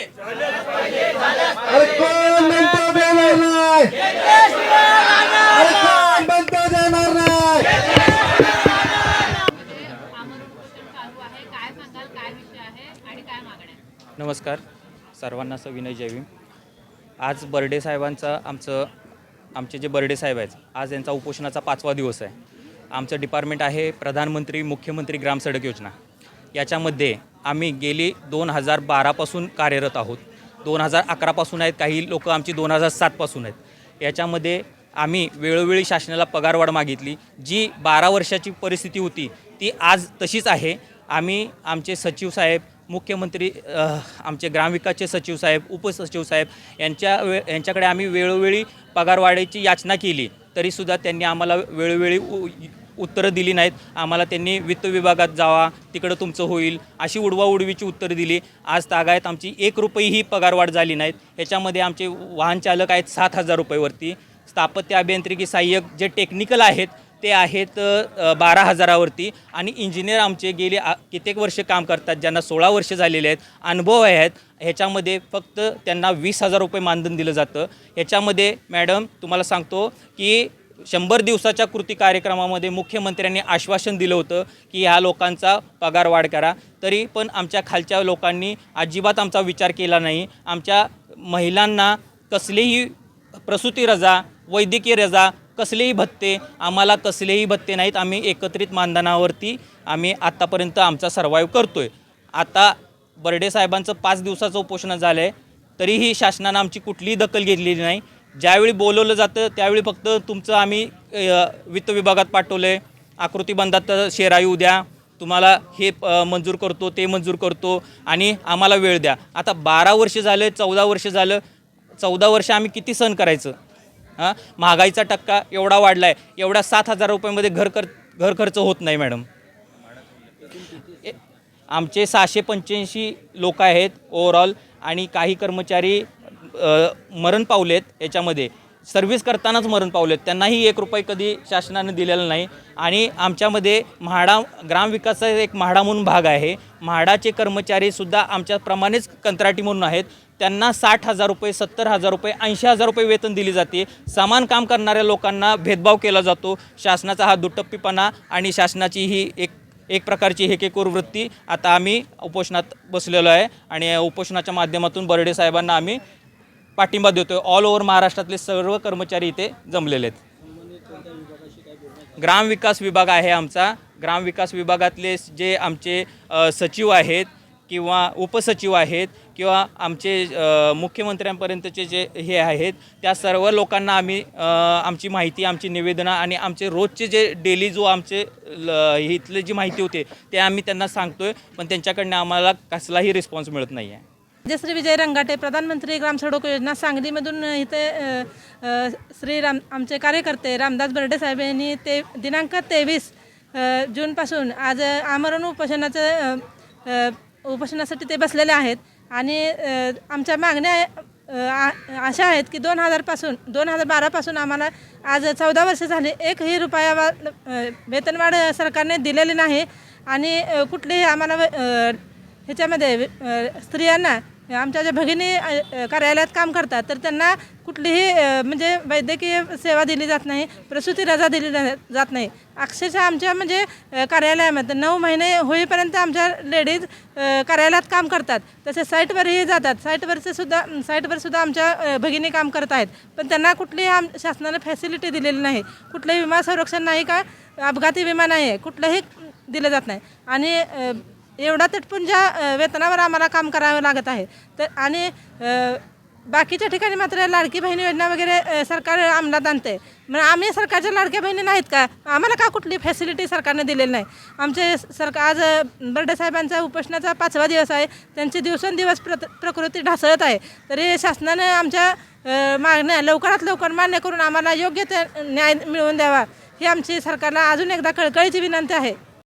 अरे कोण म्हणतो देणार नाही? अरे कोण म्हणतो देणार नाही? नमस्कार. सर्वांना सविनय जयवी आज बर्डे साहेबांचा आमचं आमचे जे बर्डे साहेब आहेत आज यांचा उपोषणाचा पाचवा दिवस आहे. आमचं डिपार्टमेंट आहे प्रधानमंत्री मुख्यमंत्री ग्राम सडक योजना. याच्यामध्ये आम्ही गेली दोन हजार बारापासून कार्यरत आहोत. दोन हजार अकरापासून आहेत काही लोक आमची दोन हजार सातपासून आहेत. याच्यामध्ये आम्ही वेळोवेळी शासनाला पगारवाढ मागितली. जी बारा वर्षाची परिस्थिती होती ती आज तशीच आहे. आम्ही आमचे सचिव साहेब मुख्यमंत्री आमचे ग्रामविकासचे सचिव साहेब उपसचिव साहेब यांच्या वे यांच्याकडे आम्ही वेळोवेळी पगारवाढीची याचना केली. तरीसुद्धा त्यांनी आम्हाला वेळोवेळी उ उत्तरं दिली नाहीत. आम्हाला त्यांनी वित्त विभागात जावा तिकडं तुमचं होईल अशी उडवाउडवीची उत्तरं दिली. आज तागायत आमची एक रुपयेही पगारवाढ झाली नाहीत. याच्यामध्ये आमचे वाहन चालक आहेत सात हजार रुपयेवरती. स्थापत्य अभियांत्रिकी सहाय्यक जे टेक्निकल आहेत ते आहेत बारा हजारावरती. आणि इंजिनियर आमचे गेले आ- कित्येक वर्ष काम करतात ज्यांना सोळा वर्ष झालेले आहेत अनुभव आहेत. ह्याच्यामध्ये फक्त त्यांना वीस हजार रुपये मानधन दिलं जातं. ह्याच्यामध्ये मॅडम तुम्हाला सांगतो की शंभर दिवसाच्या कृती कार्यक्रमामध्ये मुख्यमंत्र्यांनी आश्वासन दिलं होतं की ह्या लोकांचा पगार वाढ करा. तरी पण आमच्या खालच्या लोकांनी अजिबात आमचा विचार केला नाही. आमच्या महिलांना कसलीही प्रसूती रजा वैद्यकीय रजा कसलेही भत्ते आम्हाला कसलेही भत्ते नाहीत. आम्ही एकत्रित मानधनावरती आम्ही आत्तापर्यंत आमचा सर्वाईव्ह करतो आहे आता बर्डे साहेबांचं पाच दिवसाचं उपोषण झालं आहे तरीही शासनानं आमची कुठलीही दखल घेतलेली नाही. ज्यावेळी बोलवलं जातं त्यावेळी फक्त तुमचं आम्ही वित्त विभागात पाठवलं आहे आकृतीबंधात शेराई उद्या. तुम्हाला हे मंजूर करतो ते मंजूर करतो आणि आम्हाला वेळ द्या. आता बारा वर्ष झाले चौदा वर्ष झालं. चौदा वर्ष आम्ही किती सण करायचं? हां? महागाईचा टक्का एवढा वाढला आहे एवढा सात हजार रुपयामध्ये घर कर घर खर्च होत नाही मॅडम. ए- आमचे सहाशे पंच्याऐंशी लोक आहेत ओव्हरऑल. आणि काही कर्मचारी मरण पावलेत याच्यामध्ये. सर्व्हिस करतानाच मरण पावलेत त्यांनाही एक रुपये कधी शासनानं दिलेला नाही. आणि आमच्यामध्ये म्हाडा ग्रामविकासाचा एक म्हाडा म्हणून भाग आहे. म्हाडाचे कर्मचारीसुद्धा आमच्याप्रमाणेच कंत्राटी म्हणून आहेत. त्यांना साठ हजार रुपये सत्तर हजार रुपये ऐंशी हजार रुपये वेतन दिली जाते. समान काम करणाऱ्या लोकांना भेदभाव केला जातो. शासनाचा हा दुटप्पीपणा आणि शासनाची ही एक एक प्रकारची हेकेकोर वृत्ती आता आम्ही उपोषणात बसलेलो आहे. आणि उपोषणाच्या माध्यमातून बर्डे साहेबांना आम्ही पाठिंबा देतो ऑल ओव्हर महाराष्ट्रातले सर्व कर्मचारी इथे जमलेले आहेत. ग्रामविकास विभाग आहे आमचा. ग्रामविकास विभागातले जे आमचे सचिव आहेत किंवा उपसचिव आहेत किंवा आमचे मुख्यमंत्र्यांपर्यंतचे जे हे आहेत त्या सर्व लोकांना आम्ही आमची माहिती आमची निवेदनं आणि आमचे रोजचे जे डेली जो आमचे ल- इथले जी माहिती होते ते आम्ही त्यांना सांगतो आहे पण त्यांच्याकडनं आम्हाला कसलाही रिस्पॉन्स मिळत नाही आहे जयश्री विजय रंगाटे प्रधानमंत्री ग्राम सडक योजना सांगलीमधून इथे श्री राम आमचे कार्यकर्ते रामदास बर्डे साहेब यांनी ते दिनांक तेवीस जूनपासून आज आमरण उपोषणाचं उपोषणासाठी ते बसलेले आहेत. आणि आमच्या मागण्या आ- अशा आहेत की दोन हजारपासून दोन हजार बारापासून आम्हाला आज चौदा वर्ष झाली एकही रुपया वा- वेतनवाढ सरकारने दिलेली नाही. आणि कुठलीही आम्हाला ह्याच्यामध्ये स्त्रियांना आमच्या ज्या भगिनी कार्यालयात काम करतात तर त्यांना कुठलीही म्हणजे वैद्यकीय सेवा दिली जात नाही प्रसूती रजा दिली जात नाही. अक्षरशः आमच्या म्हणजे कार्यालयामध्ये नऊ महिने होईपर्यंत आमच्या लेडीज कार्यालयात काम करतात. तसे साईटवरही जातात. साईटवरचे सुद्धा साईटवर सुद्धा आमच्या भगिनी काम करत आहेत. पण त्यांना कुठलीही आम शासनाने फॅसिलिटी दिलेली नाही. कुठलंही विमा संरक्षण नाही का? अपघाती विमा नाही आहे कुठलंही दिलं जात नाही. आणि एवढा तटपुंजा वेतनावर आम्हाला काम करावं लागत आहे. तर आणि बाकीच्या ठिकाणी मात्र लाडकी बहीण योजना वगैरे सरकार अंमलात आणते मग आम्ही सरकारच्या लाडक्या बहिणी नाहीत का? आम्हाला का कुठली फॅसिलिटी सरकारने दिलेली नाही? आमचे सरकार आज अ, बर्डे साहेबांचा उपोषणाचा पाचवा दिवस आहे. त्यांची दिवसेंदिवस प्र प्रकृती ढासळत आहे. तरी शासनाने आमच्या मागण्या लवकरात लवकर मान्य करून आम्हाला योग्य ते न्याय मिळवून द्यावा. ही आमची सरकारला अजून एकदा कळकळीची विनंती आहे.